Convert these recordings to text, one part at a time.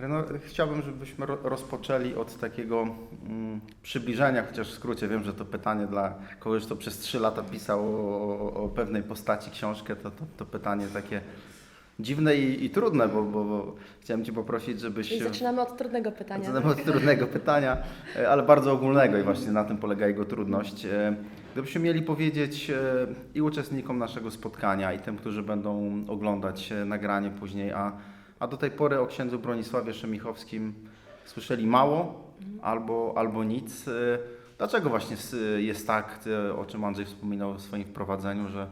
No, chciałbym, żebyśmy ro- rozpoczęli od takiego mm, przybliżenia, chociaż w skrócie wiem, że to pytanie dla kogoś, kto przez trzy lata pisał o, o, pewnej postaci książkę, to, to, to pytanie takie dziwne i, i trudne, bo, bo, bo chciałem Cię poprosić, żebyś... Czyli zaczynamy od trudnego pytania. Zaczynamy od trudnego pytania, e, ale bardzo ogólnego i właśnie na tym polega jego trudność. E, Gdybyśmy mieli powiedzieć e, i uczestnikom naszego spotkania, i tym, którzy będą oglądać nagranie później, a, a do tej pory o księdzu Bronisławie Szemichowskim słyszeli mało albo, albo nic. e, Dlaczego właśnie jest tak, e, o czym Andrzej wspominał w swoim wprowadzeniu, że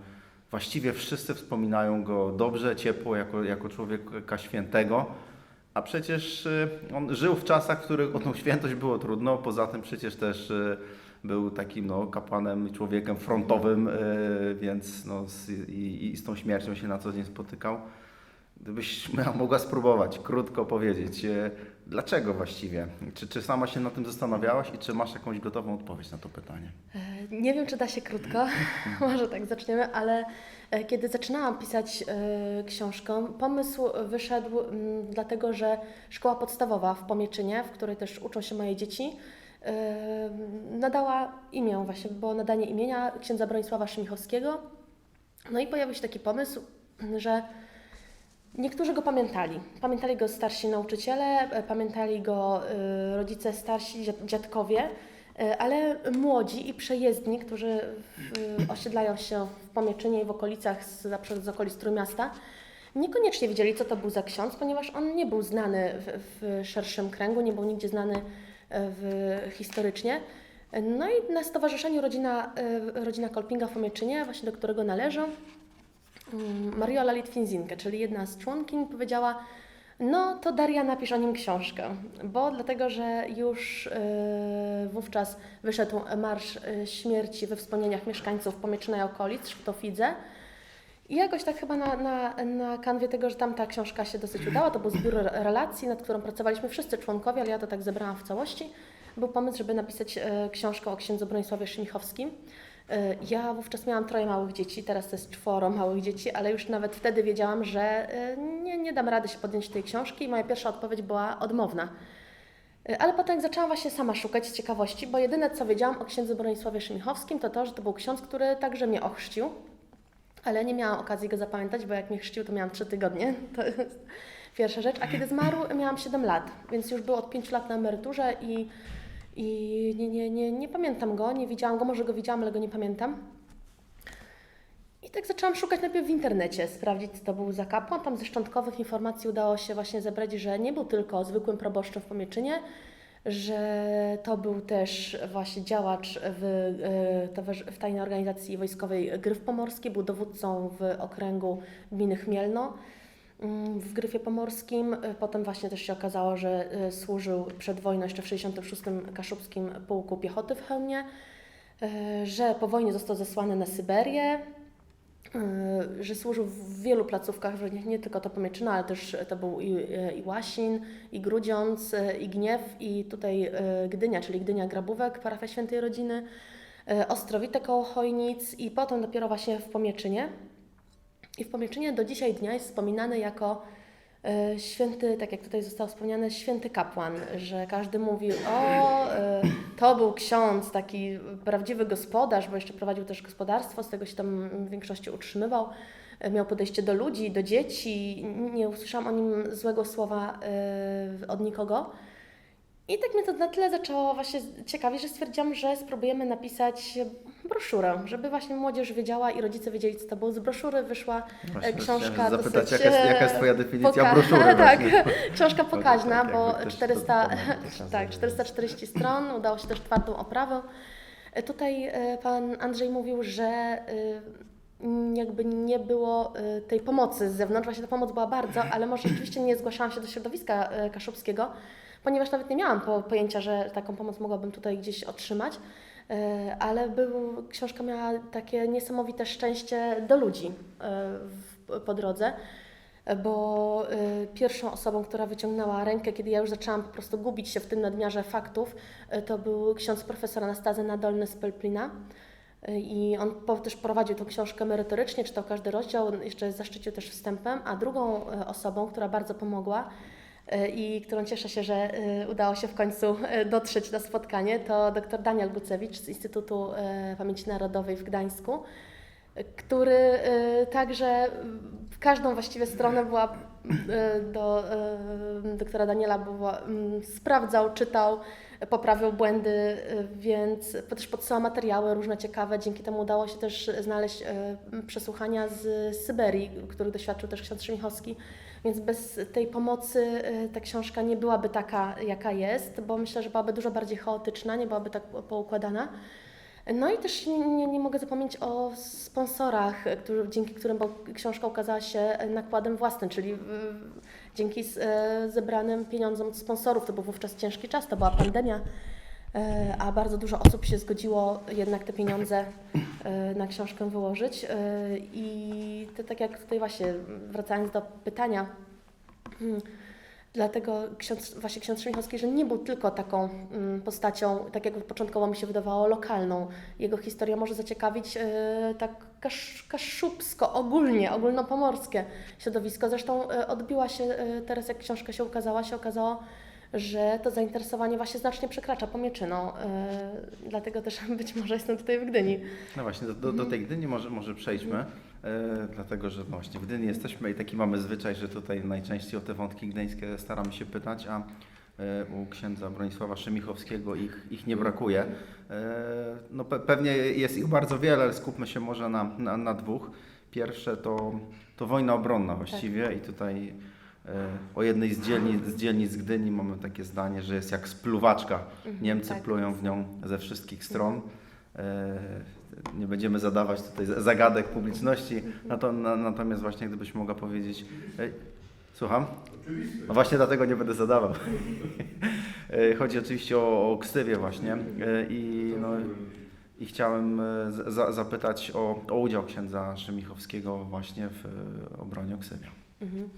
właściwie wszyscy wspominają go dobrze, ciepło, jako, jako człowieka świętego, a przecież y, on żył w czasach, w których o tą świętość było trudno. Poza tym przecież też y, był takim no, kapłanem, człowiekiem frontowym, y, więc no, z, i, i z tą śmiercią się na co dzień spotykał. Gdybyś mogła spróbować krótko powiedzieć, y, dlaczego właściwie? Czy, czy sama się nad tym zastanawiałaś i czy masz jakąś gotową odpowiedź na to pytanie? E, Nie wiem, czy da się krótko, może tak zaczniemy, ale e, kiedy zaczynałam pisać e, książkę, pomysł wyszedł dlatego, że szkoła podstawowa w Pomieczynie, w której też uczą się moje dzieci, e, nadała imię właśnie, było nadanie imienia księdza Bronisława Szymichowskiego. No i pojawił się taki pomysł, że Niektórzy go pamiętali. Pamiętali go starsi nauczyciele, e, pamiętali go e, rodzice starsi, dziad- dziadkowie, e, ale młodzi i przejezdni, którzy osiedlają się w Pomieczynie i w okolicach, z, z okolic Trójmiasta, niekoniecznie wiedzieli, co to był za ksiądz, ponieważ on nie był znany w, w szerszym kręgu, nie był nigdzie znany w, historycznie. No i na Stowarzyszeniu Rodzina, Rodzina Kolpinga w Pomieczynie, właśnie do którego należę, Mm, Mariola Litwinzinkę, czyli jedna z członkiń, powiedziała: No, to Daria napisz o nim książkę, bo dlatego, że już yy, wówczas wyszedł Marsz yy, Śmierci we wspomnieniach mieszkańców Pomieczyna i okolic, Szptofidze. I jakoś tak chyba na, na, na kanwie tego, że tam ta książka się dosyć udała, to był zbiór re- relacji, nad którą pracowaliśmy wszyscy członkowie, ale ja to tak zebrałam w całości. Był pomysł, żeby napisać e, książkę o księdzu Bronisławie Szymichowskim. E, Ja wówczas miałam troje małych dzieci, teraz to jest czworo małych dzieci, ale już nawet wtedy wiedziałam, że e, nie, nie dam rady się podjąć tej książki i moja pierwsza odpowiedź była odmowna. E, Ale potem zaczęłam właśnie sama szukać ciekawości, bo jedyne co wiedziałam o księdzu Bronisławie Szymichowskim to to, że to był ksiądz, który także mnie ochrzcił, ale nie miałam okazji go zapamiętać, bo jak mnie chrzcił, to miałam trzy tygodnie. To jest pierwsza rzecz. A kiedy zmarł, miałam 7 lat, więc już był od 5 lat na emeryturze i, i nie, nie, nie, nie pamiętam go, nie widziałam go, może go widziałam, ale go nie pamiętam. I tak zaczęłam szukać najpierw w internecie, sprawdzić, co to był za kapłan. Tam ze szczątkowych informacji udało się właśnie zebrać, że nie był tylko zwykłym proboszczem w Pomieczynie, że to był też właśnie działacz w, e, w tajnej organizacji wojskowej Gryf Pomorski, był dowódcą w okręgu gminy Chmielno w Gryfie Pomorskim. E, Potem właśnie też się okazało, że e, służył przed wojną jeszcze w 66. Kaszubskim Pułku Piechoty w Chełmie, e, że po wojnie został zesłany na Syberię, że służył w wielu placówkach, że nie, nie tylko to Pomieczyna, ale też to był i, i Łasin, i Grudziądz, i Gniew, i tutaj Gdynia, czyli Gdynia Grabówek, parafia Świętej Rodziny, e, Ostrowite koło Chojnic i potem dopiero właśnie w Pomieczynie. I w Pomieczynie do dzisiaj dnia jest wspominany jako e, święty, tak jak tutaj zostało wspomniane, święty kapłan, że każdy mówi, o, e, to był ksiądz, taki prawdziwy gospodarz, bo jeszcze prowadził też gospodarstwo, z tego się tam w większości utrzymywał, e, miał podejście do ludzi, do dzieci, nie usłyszałam o nim złego słowa od nikogo. I tak mnie to na tyle zaczęło właśnie ciekawić, że stwierdziłam, że spróbujemy napisać broszurę, żeby właśnie młodzież wiedziała i rodzice wiedzieli, co to było. Z broszury wyszła Właśnie e, książka chciałem zapytać, dosyć... jaka jest, e, jaka jest Twoja definicja poka- broszury tak, właśnie. książka pokaźna, tak, bo jakby też 400, do- do- do- do- tak, 440 stron, udało się też twardą oprawę. E, Tutaj pan Andrzej mówił, że jakby nie było tej pomocy z zewnątrz, właśnie ta pomoc była bardzo, ale może rzeczywiście nie zgłaszałam się do środowiska kaszubskiego, ponieważ nawet nie miałam po, pojęcia, że taką pomoc mogłabym tutaj gdzieś otrzymać. E, Ale był, książka miała takie niesamowite szczęście do ludzi e, w, po drodze bo y, pierwszą osobą, która wyciągnęła rękę, kiedy ja już zaczęłam po prostu gubić się w tym nadmiarze faktów, to był ksiądz profesor Anastazy Nadolny z Pelplina. I on po, też prowadził tą książkę merytorycznie, czytał każdy rozdział, jeszcze zaszczycił też wstępem, a drugą osobą, która bardzo pomogła, e, i którą cieszę się, że e, udało się w końcu e, dotrzeć na spotkanie, to dr Daniel Gucewicz z Instytutu e, Pamięci Narodowej w Gdańsku, e, który e, także w każdą właściwie stronę była e, do e, doktora Daniela była, sprawdzał, czytał, poprawiał błędy, e, więc też podsyłał materiały różne ciekawe. Dzięki temu udało się też znaleźć e, przesłuchania z Syberii, których doświadczył też ksiądz Szymichowski. Więc bez tej pomocy e, ta książka nie byłaby taka, jaka jest, bo myślę, że byłaby dużo bardziej chaotyczna, nie byłaby tak poukładana. No i też nie, nie, mogę zapomnieć o sponsorach, dzięki którym książka ukazała się nakładem własnym, czyli y, dzięki e, zebranym pieniądzom od sponsorów. To był wówczas ciężki czas, to była pandemia, a bardzo dużo osób się zgodziło jednak te pieniądze e, na książkę wyłożyć. E, I to tak jak tutaj właśnie, wracając do pytania, mm, Dlatego ksiądz, właśnie ksiądz Szymichowski, że nie był tylko taką mm, postacią, tak jak początkowo mi się wydawało, lokalną. Jego historia może zaciekawić e, tak kasz, kaszubsko, ogólnie, ogólnopomorskie środowisko. Zresztą e, odbiła się e, teraz, jak książka się ukazała, się okazało, że to zainteresowanie właśnie znacznie przekracza Pomieczyną. E, dlatego też być może jestem tutaj w Gdyni. No właśnie, do, do, do tej Gdyni może, może przejdźmy, e, dlatego że no właśnie w Gdyni jesteśmy i taki mamy zwyczaj, że tutaj najczęściej o te wątki gdyńskie staramy się pytać, a e, u księdza Bronisława Szymichowskiego ich, ich nie brakuje. No pe, pewnie jest ich bardzo wiele, ale skupmy się może na, na, na dwóch. Pierwsze to, to wojna obronna właściwie i tutaj o jednej z dzielnic, z dzielnic Gdyni mamy takie zdanie, że jest jak spluwaczka. Niemcy tak. plują w nią ze wszystkich stron. E, Nie będziemy zadawać tutaj za- zagadek publiczności, na- natomiast właśnie gdybyś mogła powiedzieć. e, Słucham? No właśnie dlatego nie będę zadawał. E, Chodzi oczywiście o, o ksywie właśnie e, i, no, i chciałem e, za, zapytać o, o udział księdza Szymichowskiego właśnie w e, obronie ksywia. Mhm.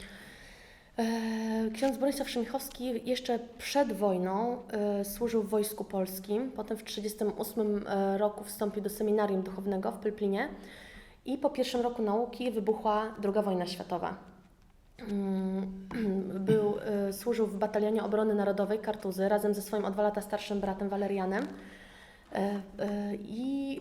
E, Ksiądz Bronisław Szymichowski jeszcze przed wojną e, służył w Wojsku Polskim. Potem w 1938 e, roku wstąpił do seminarium duchownego w Pylplinie i po pierwszym roku nauki wybuchła II wojna światowa. Mm, Był, służył w batalionie obrony narodowej Kartuzy razem ze swoim o dwa lata starszym bratem Walerianem. I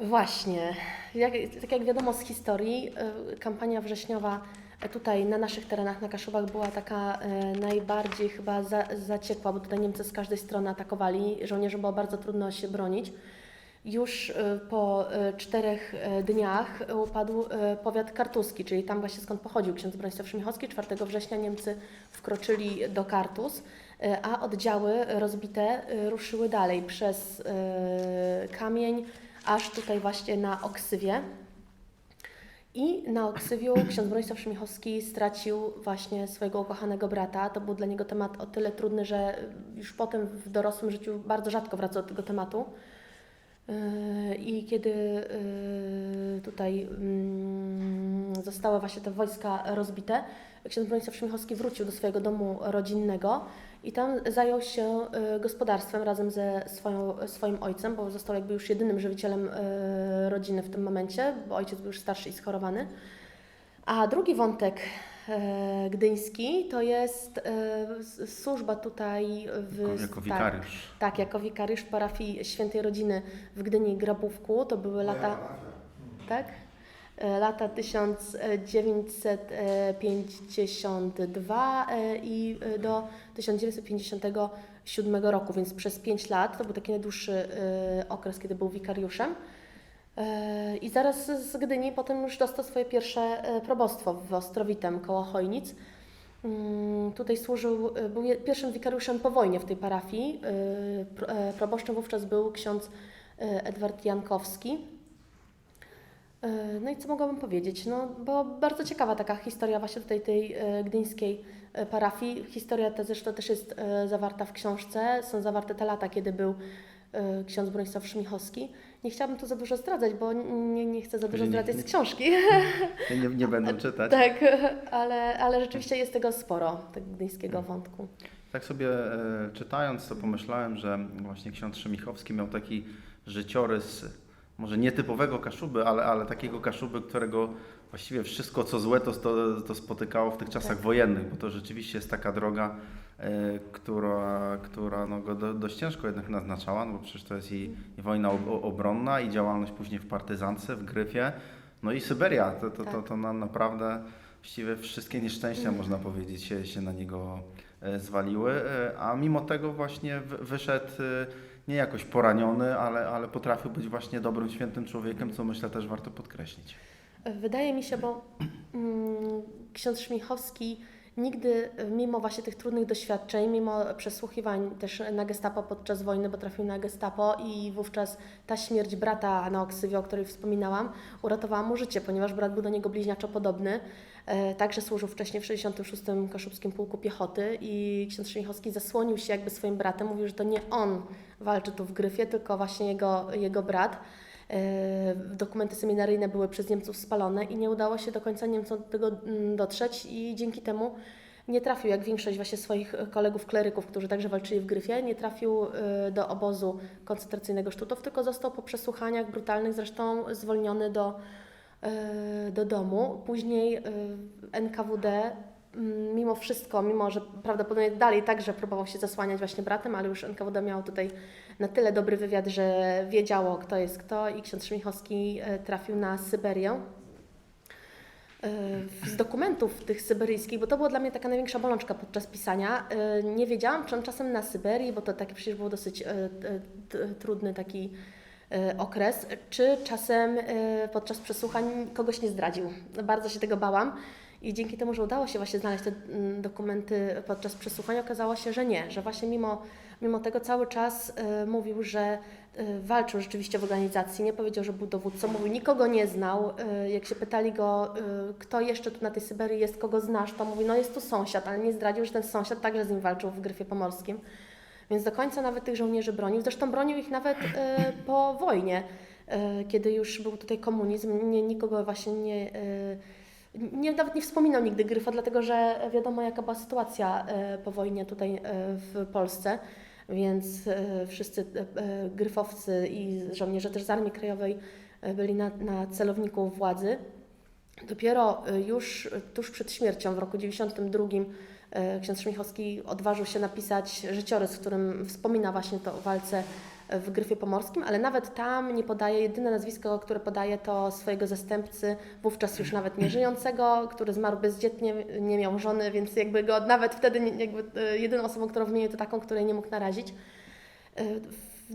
Właśnie. Jak, tak jak wiadomo z historii, y, kampania wrześniowa e, tutaj na naszych terenach, na Kaszubach była taka e, najbardziej chyba za, zaciekła, bo tutaj Niemcy z każdej strony atakowali, żołnierzom było bardzo trudno się bronić. Już e, po e, czterech e, dniach upadł powiat kartuski, czyli tam właśnie skąd pochodził ksiądz Bronisław Szymichowski. 4 września Niemcy wkroczyli do Kartus, a oddziały rozbite ruszyły dalej przez kamień, aż tutaj właśnie na Oksywie. I na Oksywiu ksiądz Bronisław Szymichowski stracił właśnie swojego ukochanego brata. To był dla niego temat o tyle trudny, że już potem w dorosłym życiu bardzo rzadko wracał do tego tematu. Yy, I kiedy yy, tutaj mm, zostały właśnie te wojska rozbite, ksiądz Bronisław Szymichowski wrócił do swojego domu rodzinnego i tam zajął się y, gospodarstwem razem ze swoją, swoim ojcem, bo został jakby już jedynym żywicielem y, rodziny w tym momencie, bo ojciec był już starszy i schorowany. A drugi wątek y, gdyński to jest służba tutaj w... Jako, jako tak, wikariusz. tak, jako wikariusz parafii Świętej Rodziny w Gdyni Grabówku. To były lata... Tak? E, Lata 1952 e, i e, do 1957 roku, więc przez 5 lat to był taki najdłuższy okres, kiedy był wikariuszem. I zaraz z Gdyni potem już dostał swoje pierwsze probostwo w Ostrowitem koło Chojnic. Mm, Tutaj służył, był pierwszym wikariuszem po wojnie w tej parafii. Pro- Proboszczem wówczas był ksiądz Edward Jankowski. E, No i co mogłabym powiedzieć? No, bo bardzo ciekawa taka historia właśnie tutaj tej e, gdyńskiej e, parafii. Historia ta zresztą też jest zawarta w książce. Są zawarte te lata, kiedy był ksiądz Bronisław Szmichowski. Nie chciałabym tu za dużo zdradzać, bo nie, nie chcę za dużo nie- zdradzać nie- z książki. Nie, nie, nie będę czytać. tak, ale, ale rzeczywiście jest tego sporo, tego gdyńskiego wątku. Tak sobie czytając, to pomyślałem, że właśnie ksiądz Szymichowski miał taki życiorys, może nietypowego Kaszuby, ale, ale takiego Kaszuby, którego właściwie wszystko co złe to, to, to spotykało w tych czasach Tak. wojennych, bo to rzeczywiście jest taka droga, e, która, która no, go do, dość ciężko jednak naznaczała, no bo przecież to jest i, i wojna ob, obronna, i działalność później w partyzance, w Gryfie, no i Syberia. To, to, to, Tak. to na, naprawdę właściwie wszystkie nieszczęścia, można powiedzieć, się, się na niego e, zwaliły, e, a mimo tego właśnie wy- wyszedł nie jakoś poraniony, ale, ale potrafił być właśnie dobrym, świętym człowiekiem, co myślę też warto podkreślić. Wydaje mi się, bo mm, ksiądz Szmichowski nigdy, y, mimo właśnie tych trudnych doświadczeń, mimo przesłuchiwań też na gestapo podczas wojny, bo trafił na gestapo i wówczas ta śmierć brata na oksywie, o której wspominałam, uratowała mu życie, ponieważ brat był do niego bliźniaczo podobny. E, Także służył wcześniej w 66. Kaszubskim Pułku Piechoty i ksiądz Szmichowski zasłonił się jakby swoim bratem, mówił, że to nie on walczy tu w Gryfie, tylko właśnie jego, jego brat. E, Dokumenty seminaryjne były przez Niemców spalone i nie udało się do końca Niemcom do tego mm, dotrzeć i dzięki temu nie trafił, jak większość właśnie swoich kolegów kleryków, którzy także walczyli w Gryfie, nie trafił y, do obozu koncentracyjnego Sztutów, tylko został po przesłuchaniach brutalnych zresztą zwolniony do, y, do domu. Później NKWD mm, mimo wszystko, mimo że prawdopodobnie dalej także próbował się zasłaniać właśnie bratem, ale już NKWD miało tutaj na tyle dobry wywiad, że wiedziało kto jest kto i ksiądz Szmichowski e, trafił na Syberię. E, Z dokumentów tych syberyjskich, bo to była dla mnie taka największa bolączka podczas pisania, e, nie wiedziałam, czy on czasem na Syberii, bo to taki przecież był dosyć trudny taki okres, czy czasem podczas przesłuchań kogoś nie zdradził. Bardzo się tego bałam. I dzięki temu, że udało się właśnie znaleźć te mm, dokumenty podczas przesłuchań, okazało się, że nie, że właśnie mimo, mimo tego cały czas e, mówił, że e, walczył rzeczywiście w organizacji, nie powiedział, że był dowódcą, mówił, nikogo nie znał. E, Jak się pytali go, e, kto jeszcze tu na tej Syberii jest, kogo znasz, to mówi, no jest tu sąsiad, ale nie zdradził, że ten sąsiad także z nim walczył w Gryfie Pomorskim. Więc do końca nawet tych żołnierzy bronił. Zresztą bronił ich nawet e, po wojnie, e, kiedy już był tutaj komunizm. Nie, nikogo właśnie nie, e, nie, nawet nie wspominał nigdy Gryfa, dlatego że wiadomo jaka była sytuacja e, po wojnie tutaj e, w Polsce. Więc e, wszyscy gryfowcy i żołnierze też z Armii Krajowej byli na, na celowniku władzy. Dopiero już tuż przed śmiercią w roku 92 e, ksiądz Szmichowski odważył się napisać życiorys, w którym wspomina właśnie to o walce w Gryfie Pomorskim, ale nawet tam nie podaje, jedyne nazwisko, które podaje to swojego zastępcy, wówczas już nawet nieżyjącego, który zmarł bezdzietnie, nie miał żony, więc jakby go nawet wtedy nie- jakby e, jedyną osobą, którą wymienił to taką, której nie mógł narazić. E, w,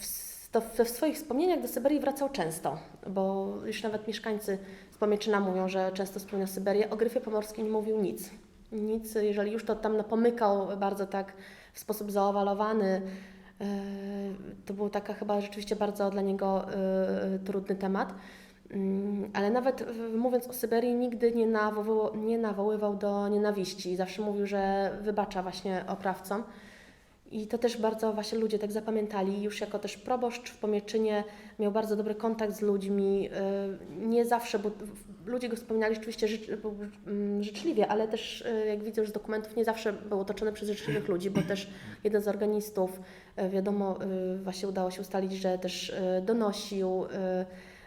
w, to swoich wspomnieniach do Syberii wracał często, bo już nawet mieszkańcy z Pomieczyna mówią, że często wspomina Syberię. O Gryfie Pomorskim nie mówił nic. Nic, jeżeli już to tam napomykał bardzo tak w sposób zaowalowany. E, To był taka chyba rzeczywiście bardzo dla niego e, trudny temat. Mm, Ale nawet mówiąc o Syberii, nigdy nie, nawoływał, nie nawoływał do nienawiści. Zawsze mówił, że wybacza właśnie oprawcom. I to też bardzo właśnie ludzie tak zapamiętali. Już jako też proboszcz w Pomieczynie miał bardzo dobry kontakt z ludźmi. y, Nie zawsze, bo ludzie go wspominali rzeczywiście życz, był, mm, życzliwie, ale też y, jak widzę już z dokumentów, nie zawsze był otoczony przez życzliwych ludzi, bo też jeden z organistów, y, wiadomo, y, właśnie udało się ustalić, że też y, donosił. y,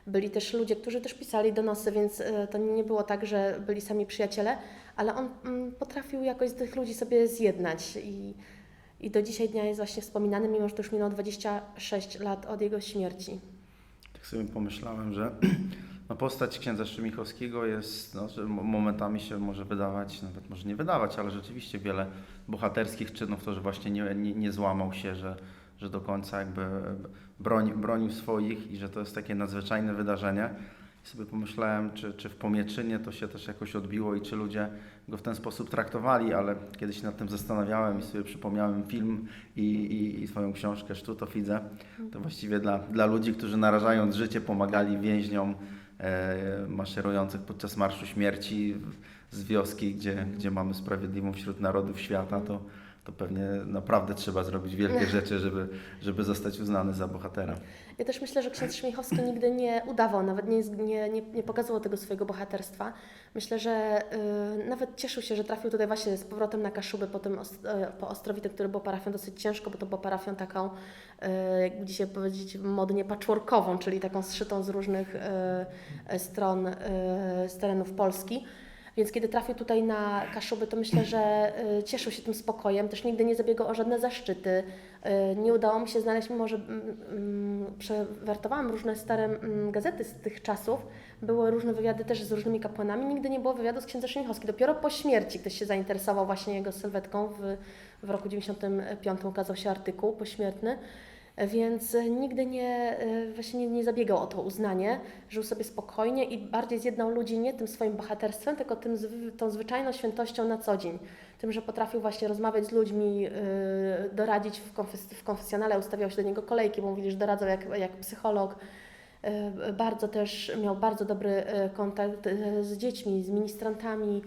Byli też ludzie, którzy też pisali donosy, więc y, to nie było tak, że byli sami przyjaciele, ale on mm, potrafił jakoś tych ludzi sobie zjednać i i do dzisiaj dnia jest właśnie wspominany, mimo że to już minęło 26 lat od jego śmierci. Tak sobie pomyślałem, że no, postać księdza Szymichowskiego jest, no, że mo- momentami się może wydawać, nawet może nie wydawać, ale rzeczywiście wiele bohaterskich czynów, to, że właśnie nie, nie, nie złamał się, że, że do końca jakby broni, bronił swoich i że to jest takie nadzwyczajne wydarzenie. I sobie pomyślałem, czy, czy w Pomieczynie to się też jakoś odbiło i czy ludzie go w ten sposób traktowali, ale kiedy się nad tym zastanawiałem i sobie przypomniałem film i, i, i swoją książkę Sztuto widzę, to właściwie dla, dla ludzi, którzy narażając życie pomagali więźniom e, maszerujących podczas Marszu Śmierci z wioski, gdzie, gdzie mamy sprawiedliwą wśród narodów świata, to, to pewnie naprawdę trzeba zrobić wielkie rzeczy, żeby, żeby zostać uznany za bohatera. Ja też myślę, że ksiądz Szmiechowski nigdy nie udawał, nawet nie, nie, nie, nie pokazywał tego swojego bohaterstwa. Myślę, że y, nawet cieszył się, że trafił tutaj właśnie z powrotem na Kaszubę po, tym, e, po Ostrowite, które było parafią dosyć ciężko, bo to było parafią taką, y, jakby dzisiaj powiedzieć, modnie patchworkową, czyli taką zszytą z różnych y, stron, z terenów Polski. Więc kiedy trafił tutaj na Kaszuby, to myślę, że y, cieszył się tym spokojem, też nigdy nie zabiegał o żadne zaszczyty. Y, nie udało mi się znaleźć, mimo że mm, mm, przewertowałam różne stare mm, gazety z tych czasów, były różne wywiady też z różnymi kapłanami, nigdy nie było wywiadu z księdzem Szymchowskim. Dopiero po śmierci ktoś się zainteresował właśnie jego sylwetką. W, w roku 95 ukazał się artykuł pośmiertny. Więc y, nigdy nie, y, właśnie nie, zabiegał o to uznanie, żył sobie spokojnie i bardziej zjednał ludzi nie tym swoim bohaterstwem, tylko tym, tą zwyczajną świętością na co dzień. Tym, że potrafił właśnie rozmawiać z ludźmi, y, doradzić w, konfes- w konfesjonale, ustawiał się do niego kolejki, bo mówili, że doradzał jak, jak psycholog. Bardzo też miał bardzo dobry kontakt z dziećmi, z ministrantami.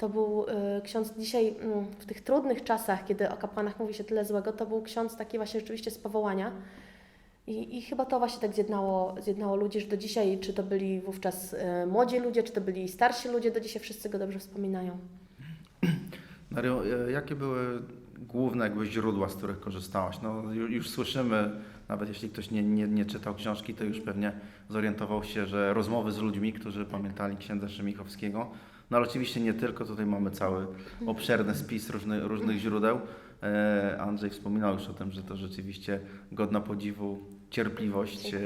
To był y, ksiądz dzisiaj mm, w tych trudnych czasach, kiedy o kapłanach mówi się tyle złego, to był ksiądz taki właśnie rzeczywiście z powołania. I, I chyba to właśnie tak zjednało, zjednało ludzi, że do dzisiaj, czy to byli wówczas y, młodzi ludzie, czy to byli starsi ludzie, do dzisiaj wszyscy go dobrze wspominają. Mario, e, jakie były główne jakby źródła, z których korzystałaś? No, ju- już słyszymy, nawet jeśli ktoś nie, nie, nie czytał książki, to już pewnie zorientował się, że rozmowy z ludźmi, którzy pamiętali księdza Szymichowskiego, no ale oczywiście nie tylko, tutaj mamy cały obszerny spis różnych, różnych źródeł. E, Andrzej wspominał już o tym, że to rzeczywiście godna podziwu cierpliwość, e,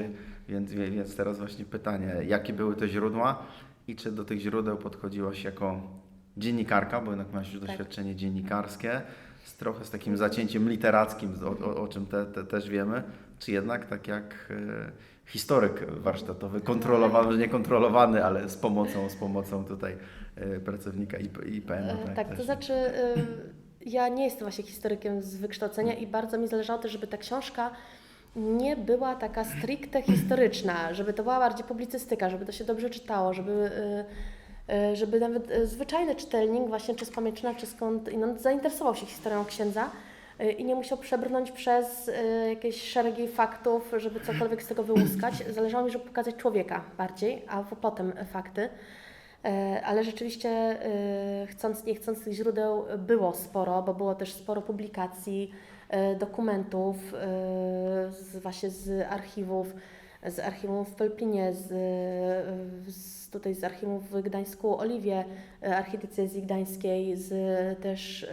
więc, więc teraz właśnie pytanie, jakie były te źródła i czy do tych źródeł podchodziłaś jako dziennikarka, bo jednak masz już Tak. doświadczenie dziennikarskie, z trochę z takim zacięciem literackim, o, o, o czym te, te, też wiemy, czy jednak tak jak e, historyk warsztatowy, kontrolowany, że nie kontrolowany, ale z pomocą, z pomocą tutaj e, pracownika IP, IPN. E, Tak, to znaczy ja nie jestem właśnie historykiem z wykształcenia i bardzo mi zależało też, żeby ta książka nie była taka stricte historyczna, żeby to była bardziej publicystyka, żeby to się dobrze czytało, żeby, żeby nawet zwyczajny czytelnik właśnie czy z Pamięczyna, czy skąd inąd zainteresował się historią księdza i nie musiał przebrnąć przez y, jakieś szeregi faktów, żeby cokolwiek z tego wyłuskać. Zależało mi, żeby pokazać człowieka bardziej, a potem fakty. E, Ale rzeczywiście, e, chcąc nie chcąc, tych źródeł było sporo, bo było też sporo publikacji, e, dokumentów e, właśnie z archiwów, z archiwum w Pelplinie, z, z, tutaj z archiwum w Gdańsku Oliwie, e, archidiecezji gdańskiej, z, też e,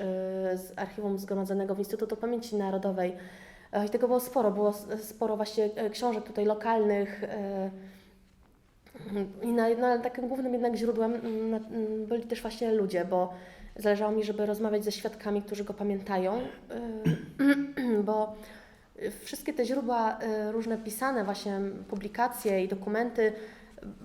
z archiwum zgromadzonego w Instytutu Pamięci Narodowej. I tego było sporo, było sporo właśnie e, książek tutaj lokalnych, i na, na takim głównym jednak źródłem mm, mm, byli też właśnie ludzie, bo zależało mi, żeby rozmawiać ze świadkami, którzy go pamiętają, bo wszystkie te źródła y, różne pisane, właśnie publikacje i dokumenty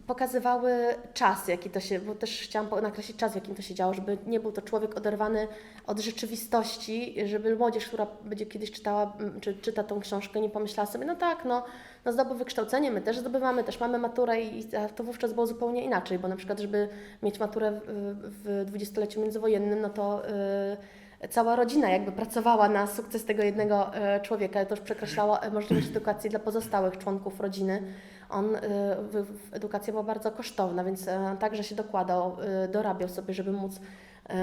pokazywały czas, jaki to się, bo też chciałam nakreślić czas, w jakim to się działo, żeby nie był to człowiek oderwany od rzeczywistości, żeby młodzież, która będzie kiedyś czytała, czy czyta tą książkę, nie pomyślała sobie, no tak, no, no zdobył wykształcenie, my też zdobywamy, też mamy maturę i to wówczas było zupełnie inaczej, bo na przykład, żeby mieć maturę w, dwudziestoleciu międzywojennym, no to y, cała rodzina jakby pracowała na sukces tego jednego y, człowieka, to już przekreślało y, możliwość edukacji dla pozostałych członków rodziny. On, w, edukacja była bardzo kosztowna, więc także się dokładał, dorabiał sobie, żeby móc,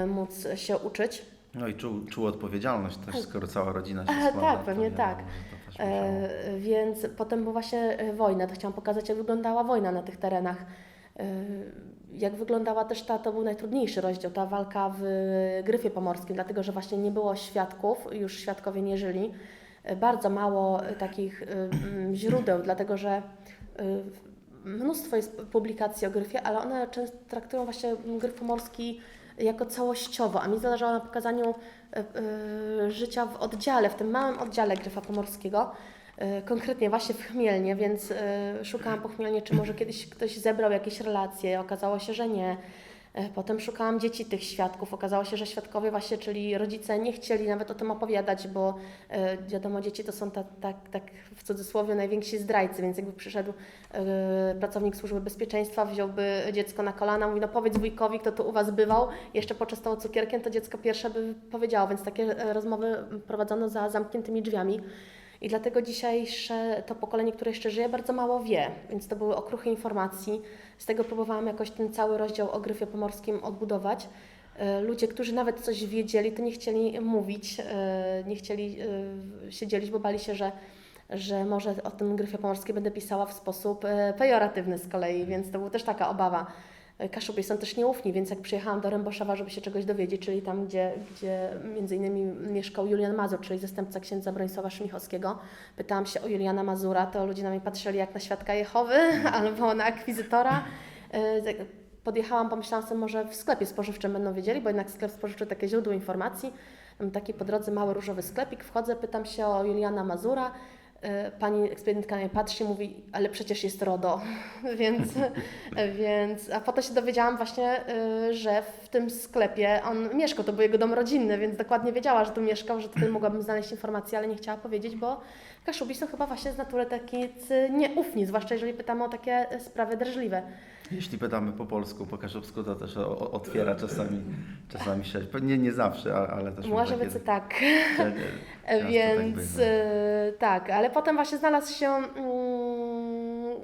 móc się uczyć. No i czuł, czuł odpowiedzialność też, skoro cała rodzina się E, składa. tak, pewnie tak. musiało- E, więc potem była właśnie e, wojna, to chciałam pokazać, jak wyglądała wojna na tych terenach. E, jak wyglądała też ta, to był najtrudniejszy rozdział, ta walka w Gryfie Pomorskim, dlatego że właśnie nie było świadków, już świadkowie nie żyli. Bardzo mało takich e, mm, źródeł, dlatego że e, mnóstwo jest publikacji o Gryfie, ale one często traktują właśnie Gryf Pomorski jako całościowo, a mi zależało na pokazaniu e, życia w oddziale, w tym małym oddziale Gryfa Pomorskiego, konkretnie właśnie w Chmielnie, więc e, szukałam po Chmielnie, czy może kiedyś ktoś zebrał jakieś relacje, okazało się, że nie. E, Potem szukałam dzieci tych świadków. Okazało się, że świadkowie właśnie, czyli rodzice nie chcieli nawet o tym opowiadać, bo e, wiadomo, dzieci to są tak, tak, tak w cudzysłowie najwięksi zdrajcy, więc jakby przyszedł e, pracownik służby bezpieczeństwa, wziąłby dziecko na kolana, mówi, no powiedz wujkowi, kto tu u Was bywał, jeszcze poczęstało cukierkiem, to dziecko pierwsze by powiedziało, więc takie e, rozmowy prowadzono za zamkniętymi drzwiami. I dlatego dzisiejsze to pokolenie, które jeszcze żyje, bardzo mało wie, więc to były okruchy informacji. Z tego próbowałam jakoś ten cały rozdział o Gryfie Pomorskim odbudować. E, Ludzie, którzy nawet coś wiedzieli, to nie chcieli mówić, e, nie chcieli e, się dzielić, bo bali się, że, że może o tym Gryfie Pomorskim będę pisała w sposób pejoratywny z kolei, więc to była też taka obawa. Kaszubie są też nieufni, więc jak przyjechałam do Ręboszawa, żeby się czegoś dowiedzieć, czyli tam, gdzie, gdzie między innymi mieszkał Julian Mazur, czyli zastępca księdza Bronisława Szmichowskiego, pytałam się o Juliana Mazura, to ludzie na mnie patrzyli jak na świadka Jehowy albo na akwizytora. E, tak Podjechałam, pomyślałam sobie, może w sklepie spożywczym będą wiedzieli, bo jednak sklep spożywczy takie źródło informacji. Tam taki po drodze mały różowy sklepik, wchodzę, pytam się o Juliana Mazura. E, Pani ekspedientka mnie patrzy i mówi, ale przecież jest RODO, więc, więc, a potem się dowiedziałam właśnie, y, że w tym sklepie on mieszkał, to był jego dom rodzinny, więc dokładnie wiedziała, że tu mieszkał, że tutaj mogłabym znaleźć informacje, ale nie chciała powiedzieć, bo Kaszubi są chyba właśnie z natury takicy nieufni, zwłaszcza jeżeli pytamy o takie sprawy drażliwe. Jeśli pytamy po polsku, po kaszubsku, to też otwiera czasami, czasami się. Pewnie nie zawsze, ale, też Może być tak. Tak Więc bywa. e, tak, ale potem właśnie znalazł się mm,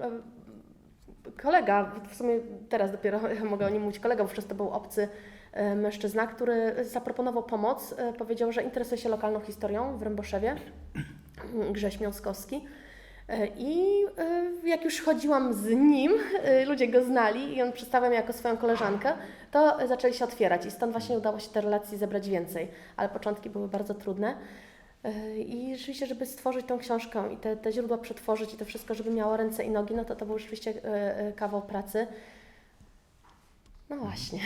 e, kolega, w sumie teraz dopiero mogę o nim mówić kolega, wówczas to był obcy e, mężczyzna, który zaproponował pomoc. E, Powiedział, że interesuje się lokalną historią w Ręboszewie, Grześ Miąskowski. E, I e, jak już chodziłam z nim, e, ludzie go znali i on przedstawiał mnie jako swoją koleżankę, to zaczęli się otwierać i stąd właśnie udało się te relacje zebrać więcej. Ale początki były bardzo trudne. I rzeczywiście, żeby stworzyć tą książkę i te, te źródła przetworzyć i to wszystko, żeby miało ręce i nogi, no to to był rzeczywiście kawał pracy. No właśnie.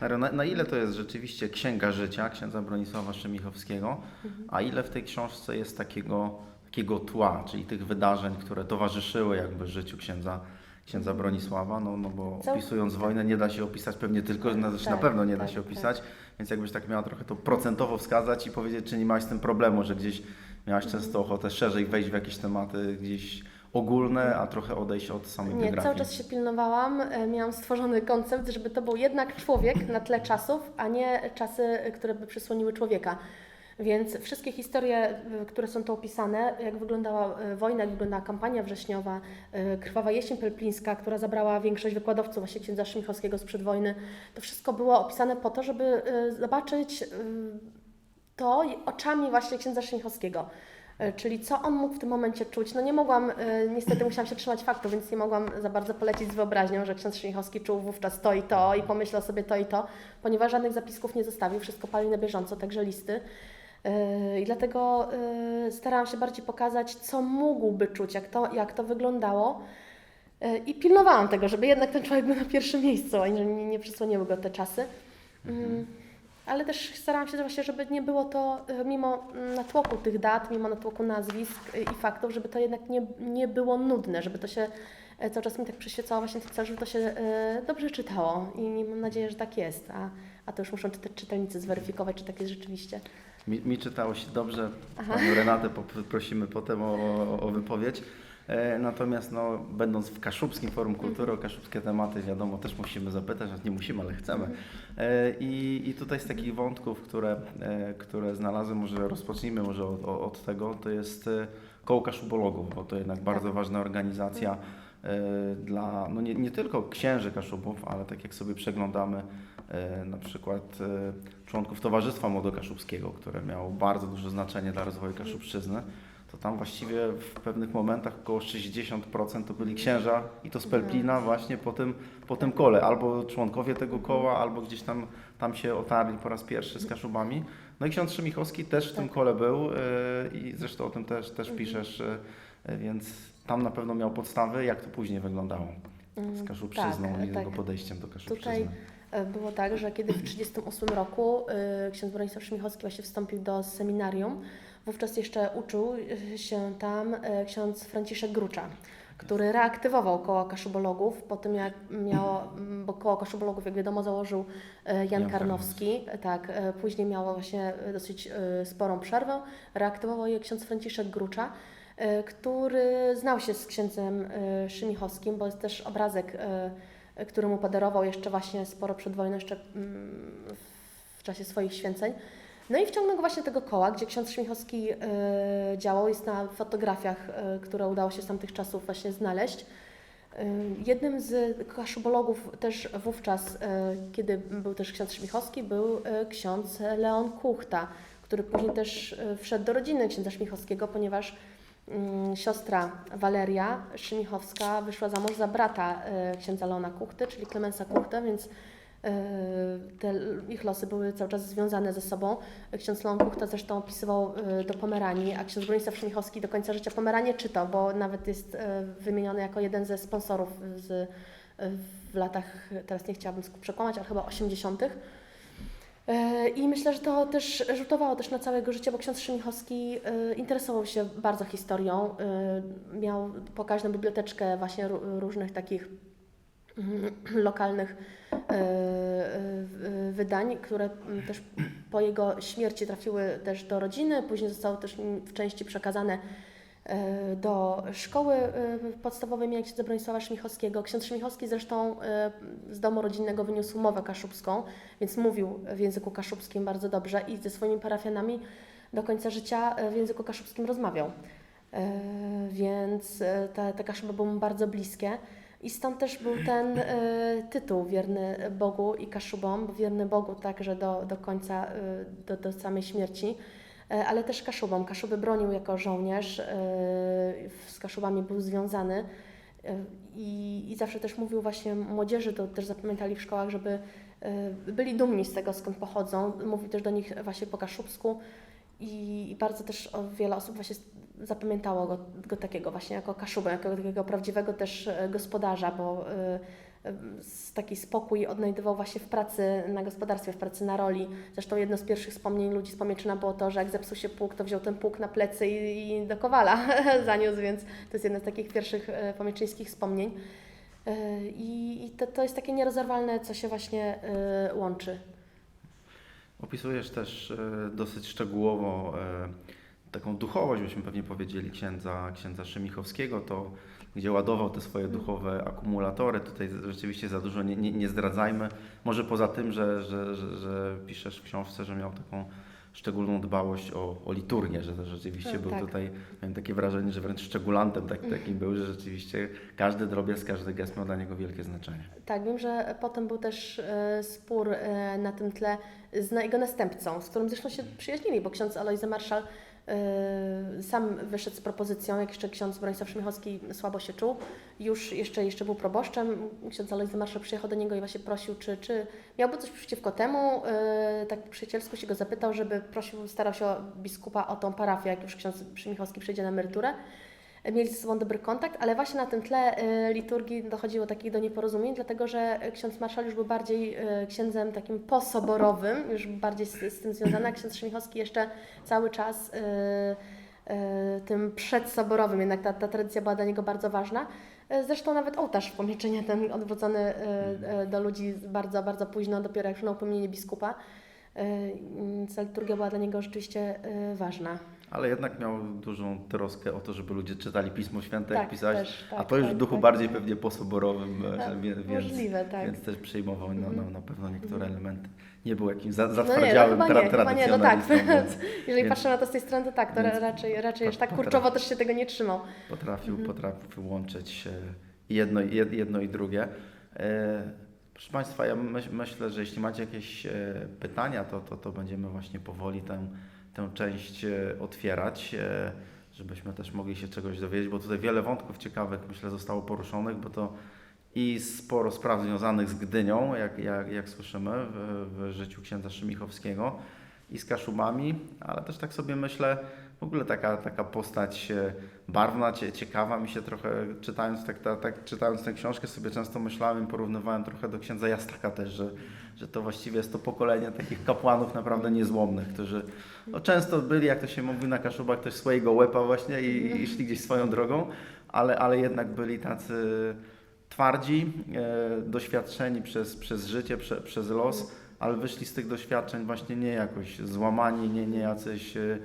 Mario, na, na ile to jest rzeczywiście księga życia księdza Bronisława Szymichowskiego, Mhm. a ile w tej książce jest takiego, takiego tła, czyli tych wydarzeń, które towarzyszyły jakby życiu księdza, księdza Bronisława, no, no bo Cał- opisując wojnę nie da się opisać pewnie tylko, no, znaczy na Tak, pewno nie da tak, się tak. opisać, więc jakbyś tak miała trochę to procentowo wskazać i powiedzieć, czy nie miałaś z tym problemu, że gdzieś miałaś Mhm. często ochotę szerzej wejść w jakieś tematy gdzieś ogólne, a trochę odejść od samej Nie, biografii. cały czas się pilnowałam. E, Miałam stworzony koncept, żeby to był jednak człowiek na tle czasów, a nie czasy, które by przysłoniły człowieka. Więc wszystkie historie, e, które są tu opisane, jak wyglądała e, wojna, jak wyglądała kampania wrześniowa, krwawa jesień pelplińska, która zabrała większość wykładowców właśnie księdza Szymchowskiego sprzed wojny, to wszystko było opisane po to, żeby zobaczyć to oczami właśnie księdza Szymchowskiego. E, Czyli co on mógł w tym momencie czuć? No nie mogłam, e, niestety musiałam się trzymać faktu, więc nie mogłam za bardzo polecić z wyobraźnią, że ksiądz Szynichowski czuł wówczas to i to i pomyślał sobie to i to, ponieważ żadnych zapisków nie zostawił, wszystko pali na bieżąco, także listy. E, I dlatego starałam się bardziej pokazać, co mógłby czuć, jak to, jak to wyglądało. I pilnowałam tego, żeby jednak ten człowiek był na pierwszym miejscu, a nie, nie, przysłoniły go te czasy. Mm, Ale też starałam się właśnie, żeby nie było to e, mimo mm, natłoku tych dat, mimo natłoku nazwisk e, i faktów, żeby to jednak nie, nie było nudne, żeby to się e, cały czas mi tak przyświecało właśnie ten cel, żeby to się dobrze czytało i mam nadzieję, że tak jest, a, a to już muszą czytelnicy zweryfikować, czy tak jest rzeczywiście. Mi, mi czytało się dobrze. Aha. Panią Renatę pop- prosimy potem o, o, wypowiedź. E, Natomiast no, będąc w Kaszubskim Forum Kultury, o kaszubskie tematy wiadomo też musimy zapytać, nie musimy, ale chcemy. E, I, i tutaj z takich wątków, które, e, które znalazłem, może rozpocznijmy może od, od- tego, to jest koło kaszubologów, bo to jednak bardzo ważna organizacja e, dla no nie, nie tylko księży kaszubów, ale tak jak sobie przeglądamy na przykład e, członków Towarzystwa Młodokaszubskiego, które miało bardzo duże znaczenie dla rozwoju Kaszubszczyzny, to tam właściwie w pewnych momentach około 60% to byli księża i to z Pelplina właśnie po tym, po tym kole. Albo członkowie tego koła, albo gdzieś tam, tam się otarli po raz pierwszy z Kaszubami. No i ksiądz Szymichowski też w tym Tak. kole był e, i zresztą o tym też, też piszesz, e, więc tam na pewno miał podstawy, jak to później wyglądało z Mm, Kaszubszczyzną tak, i tak. jego podejściem do Kaszubszczyzny. Tutaj e, było tak, że kiedy w 1938 roku e, ksiądz Bronisław Szmichowski właśnie wstąpił do seminarium, wówczas jeszcze uczył e, się tam e, ksiądz Franciszek Grucza. który reaktywował koło kaszubologów po tym, jak miało, bo koło kaszubologów, jak wiadomo, założył e, Jan, Jan Karnowski. Tak, e, później miało właśnie e, dosyć e, sporą przerwę. Reaktywował je ksiądz Franciszek Grucza, e, który znał się z księdzem e, Szymichowskim, bo jest też obrazek, e, który mu podarował jeszcze właśnie sporo przed wojną, jeszcze mm, w czasie swoich święceń. No i wciągnął go właśnie tego koła, gdzie ksiądz Szmichowski e, działał. Jest na fotografiach, e, które udało się z tamtych czasów właśnie znaleźć. E, jednym z kaszubologów też wówczas, kiedy był też ksiądz Szmichowski, był ksiądz Leon Kuchta, który później też wszedł do rodziny księdza Szmichowskiego, ponieważ siostra Waleria Szymichowska wyszła za mąż za brata e, księdza Leona Kuchty, czyli Klemensa Kuchtę, więc e, te ich losy były cały czas związane ze sobą. Ksiądz Leon Kuchta zresztą opisywał e, do Pomeranii, a ksiądz Bronisław Szymichowski do końca życia Pomeranię czytał, bo nawet jest wymieniony jako jeden ze sponsorów z, w latach, teraz nie chciałabym przekłamać, ale chyba 80. E, I myślę, że to też rzutowało też na całe jego życie, bo ksiądz Szymichowski e, interesował się bardzo historią. e, Miał pokaźną biblioteczkę właśnie ró- różnych takich mm, lokalnych wydań, które też po jego śmierci trafiły też do rodziny, później zostały też w części przekazane do szkoły e, podstawowej imienia księdza Bronisława Szmichowskiego. Ksiądz Szmichowski zresztą e, z domu rodzinnego wyniósł mowę kaszubską, więc mówił w języku kaszubskim bardzo dobrze i ze swoimi parafianami do końca życia e, w języku kaszubskim rozmawiał. E, Więc e, te, te kaszuby były mu bardzo bliskie. I stąd też był ten e, tytuł wierny Bogu i Kaszubom, bo wierny Bogu także do, do końca, e, do, do samej śmierci, e, ale też Kaszubom. Kaszuby bronił jako żołnierz, e, z Kaszubami był związany e, i, i zawsze też mówił właśnie młodzieży, to też zapamiętali w szkołach, żeby e, byli dumni z tego, skąd pochodzą. Mówił też do nich właśnie po kaszubsku i, i bardzo też wiele osób właśnie zapamiętało go, go takiego właśnie jako kaszubę, jako takiego prawdziwego też e, gospodarza, bo e, e, taki spokój odnajdywał właśnie w pracy na gospodarstwie, w pracy na roli. Zresztą jedno z pierwszych wspomnień ludzi z Pomieczna było to, że jak zepsuł się pług, to wziął ten pług na plecy i, i do kowala zaniósł, więc to jest jedno z takich pierwszych e, pomiecznińskich wspomnień. E, I, i to, to jest takie nierozerwalne, co się właśnie e, łączy. Opisujesz też dosyć szczegółowo taką duchowość, byśmy pewnie powiedzieli, księdza, księdza Szymichowskiego, to gdzie ładował te swoje duchowe akumulatory. Tutaj rzeczywiście za dużo nie, nie, nie zdradzajmy. Może poza tym, że, że, że, że piszesz w książce, że miał taką szczególną dbałość o, o liturgię, że rzeczywiście Tak, był tak. tutaj, miałem takie wrażenie, że wręcz szczegulantem tak, takim był, że rzeczywiście każdy drobiazg, każdy gest miał dla niego wielkie znaczenie. Tak, wiem, że potem był też e, spór e, na tym tle z jego następcą, z którym zresztą się przyjaźnili, bo ksiądz Alojzy Marszał e, sam wyszedł z propozycją, jak jeszcze ksiądz Bronisław Szmichowski słabo się czuł, już jeszcze, jeszcze był proboszczem, ksiądz Alojzy Marszał przyjechał do niego i właśnie prosił, czy, czy miałby coś przeciwko temu, e, tak po przyjacielsku się go zapytał, żeby prosił, starał się o biskupa o tą parafię, jak już ksiądz Szymichowski przejdzie na emeryturę mieli ze sobą dobry kontakt, ale właśnie na tym tle y, liturgii dochodziło takich do nieporozumień, dlatego że ksiądz marszał już był bardziej y, księdzem takim posoborowym, już bardziej z, z tym związany, a ksiądz Szymichowski jeszcze cały czas y, y, tym przedsoborowym, jednak ta, ta tradycja była dla niego bardzo ważna. Y, Zresztą nawet ołtarz w pomieszczeniu ten odwrócony y, y, do ludzi bardzo, bardzo późno, dopiero jak już na upomnienie biskupa. Y, Więc liturgia była dla niego rzeczywiście y, ważna. Ale jednak miał dużą troskę o to, żeby ludzie czytali Pismo Święte, jak Tak, pisałeś. też, a tak, to już w tak, duchu tak. bardziej pewnie posoborowym, e, Tak, więc, Możliwe, tak. więc też przyjmował no, no, Mhm. na pewno niektóre elementy. Nie był jakimś za, No nie, no zatwardziałym nie, tra- chyba nie, no tak. więc Jeżeli Więc- patrzę na to z tej strony, to tak, to raczej, raczej aż tak kurczowo też się tego nie trzymał. potrafił, Mhm. potrafił łączyć e, jedno, jedno i drugie. E, Proszę Państwa, ja myśl, myślę, że jeśli macie jakieś pytania, to, to, to będziemy właśnie powoli tę, tę część e, otwierać, e, żebyśmy też mogli się czegoś dowiedzieć, bo tutaj wiele wątków ciekawych myślę zostało poruszonych, bo to i sporo spraw związanych z Gdynią, jak, jak, jak słyszymy w, w życiu księdza Szymichowskiego i z Kaszubami, ale też tak sobie myślę, w ogóle taka, taka postać e, barwna, cie, ciekawa mi się trochę, czytając, tak, tak, tak, czytając tę książkę sobie często myślałem porównywałem trochę do księdza Jastaka też, że, że to właściwie jest to pokolenie takich kapłanów naprawdę niezłomnych, którzy no, często byli, jak to się mówi na Kaszubach, też swojego łepa właśnie i, i szli gdzieś swoją drogą, ale, ale jednak byli tacy twardzi, e, doświadczeni przez, przez życie, prze, przez los, ale wyszli z tych doświadczeń właśnie nie jakoś złamani, nie, nie jacyś e,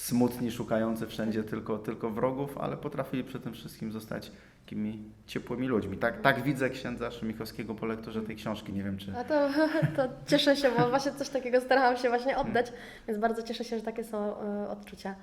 smutni, szukający wszędzie tylko, tylko wrogów, ale potrafili przy tym wszystkim zostać takimi ciepłymi ludźmi. Tak, tak widzę księdza Szymichowskiego po lekturze tej książki. Nie wiem, czy, A to, to cieszę się, bo właśnie coś takiego starałam się właśnie oddać, więc bardzo cieszę się, że takie są e, odczucia.